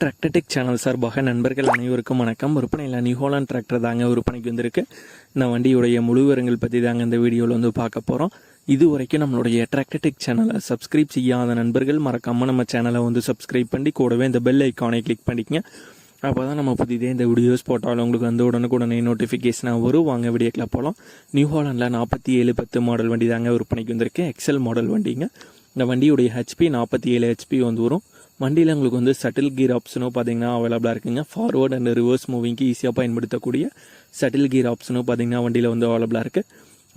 Tractor Tech channel சார்பாக நண்பர்கள் அனைவருக்கும் வணக்கம். விற்பனையில் நிஹோலாண்ட் டிராக்டர் தாங்க விற்பனைக்கு வந்திருக்கு. இந்த வண்டியுடைய முழு விவரங்கள் பற்றி தாங்க இந்த வீடியோவில் வந்து பார்க்க போகிறோம் இது வரைக்கும் நம்மளுடைய டிராக்டர்டெக் சேனலை சப்ஸ்கிரைப் செய்யாத நண்பர்கள் மறக்காமல் நம்ம சேனலை வந்து சப்ஸ்கிரைப் பண்ணி கூடவே இந்த பெல் ஐக்கானை கிளிக் பண்ணிக்கங்க. அப்போ தான் நம்ம புதிதே இந்த வீடியோஸ் போட்டாலும் உங்களுக்கு வந்து உடனுக்குடனே நோட்டிஃபிகேஷனாக வரும். வாங்க வீடியோக்கில் போகலாம் நியூ ஹாலண்டில் நாற்பத்தி ஏழு பத்து மாடல் வண்டி தாங்க விற்பனைக்கு வந்திருக்கு. எக்ஸல் மாடல் வண்டிங்க. இந்த வண்டியுடைய ஹெச்பி நாற்பத்தி ஏழு ஹெச்பி வந்து வரும். வண்டியில் உங்களுக்கு வந்து சட்டில் கீர் ஆப்ஷனும் பார்த்தீங்கன்னா அவைலபிளாக இருக்குங்க. ஃபார்வர்ட் அண்ட் ரிவர்ஸ் மூவிங்க்கு ஈஸியாக பயன்படுத்தக்கூடிய சட்டில் கீர் ஆப்ஷனும் பார்த்தீங்கன்னா வண்டியில் வந்து அவைலபிளாக இருக்குது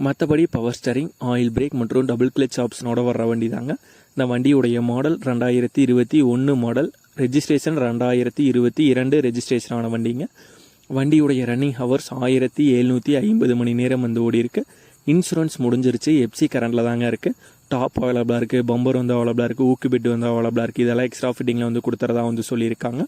மற்றபடி பவர் ஸ்டரிங் ஆயில் பிரேக் மற்றும் டபுள் கிளச் ஆப்ஷனோட வர்ற வண்டி தாங்க இந்த வண்டியுடைய மாடல் ரெண்டாயிரத்தி இருபத்தி ஒன்று மாடல் ரெஜிஸ்ட்ரேஷன் ரெண்டாயிரத்தி இருபத்தி இரண்டு ரெஜிஸ்ட்ரேஷனான வண்டிங்க. வண்டியுடைய ரன்னிங் ஹவர்ஸ் ஆயிரத்தி எழுநூற்றி ஐம்பது மணி நேரம் வந்து ஓடி இருக்குது இன்சூரன்ஸ் முடிஞ்சிருச்சு. எப்சி கரண்டில் தாங்க இருக்குது டாப் அவைலபிளாக இருக்குது பம்பர் வந்து அவைலபிளாக இருக்குது ஊக்கு பெட் வந்து அவைலபிளாக இருக்குது இதெல்லாம் எக்ஸ்ட்ரா ஃபிட்டிங்கில் வந்து கொடுத்துறதா வந்து சொல்லியிருக்காங்க.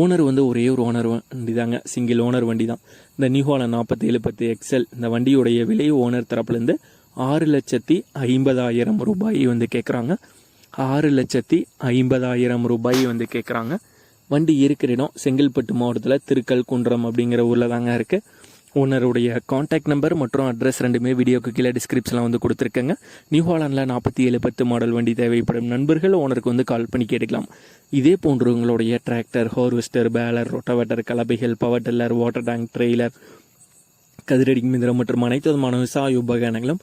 ஓனர் வந்து ஒரே ஒரு ஓனர் வண்டி தாங்க சிங்கிள் ஓனர் வண்டி தான் இந்த நியூஹால நாற்பத்தேழு பத்து எக்ஸல் இந்த வண்டியுடைய விலை ஓனர் தரப்புலேருந்து ஆறு லட்சத்தி ஐம்பதாயிரம் ரூபாய் வந்து கேட்குறாங்க ஆறு லட்சத்தி ஐம்பதாயிரம் ரூபாய் வந்து கேட்குறாங்க வண்டி இருக்கிற இடம் செங்கல்பட்டு மாவட்டத்தில் திருக்கல் குன்றம் அப்படிங்கிற ஊரில் தாங்க இருக்குது ஓனருடைய காண்டாக்ட் நம்பர் மற்றும் அட்ரஸ் ரெண்டுமே வீடியோக்கு கீழே டிஸ்கிரிப்ஷனில் வந்து கொடுத்துருக்கேங்க. நியூ ஹாலாண்டில் நாற்பத்தி ஏழு பத்து மாடல் வண்டி தேவைப்படும் நண்பர்கள் ஓனருக்கு வந்து கால் பண்ணி கேட்டுக்கலாம். இதே போன்று உங்களுடைய tractor harvester baler rotavator கலப்பைகள் power tiller water tank trailer கதிரடி மிந்திரம் மற்றும் அனைத்து விதமான விவசாய உபகரணங்களும்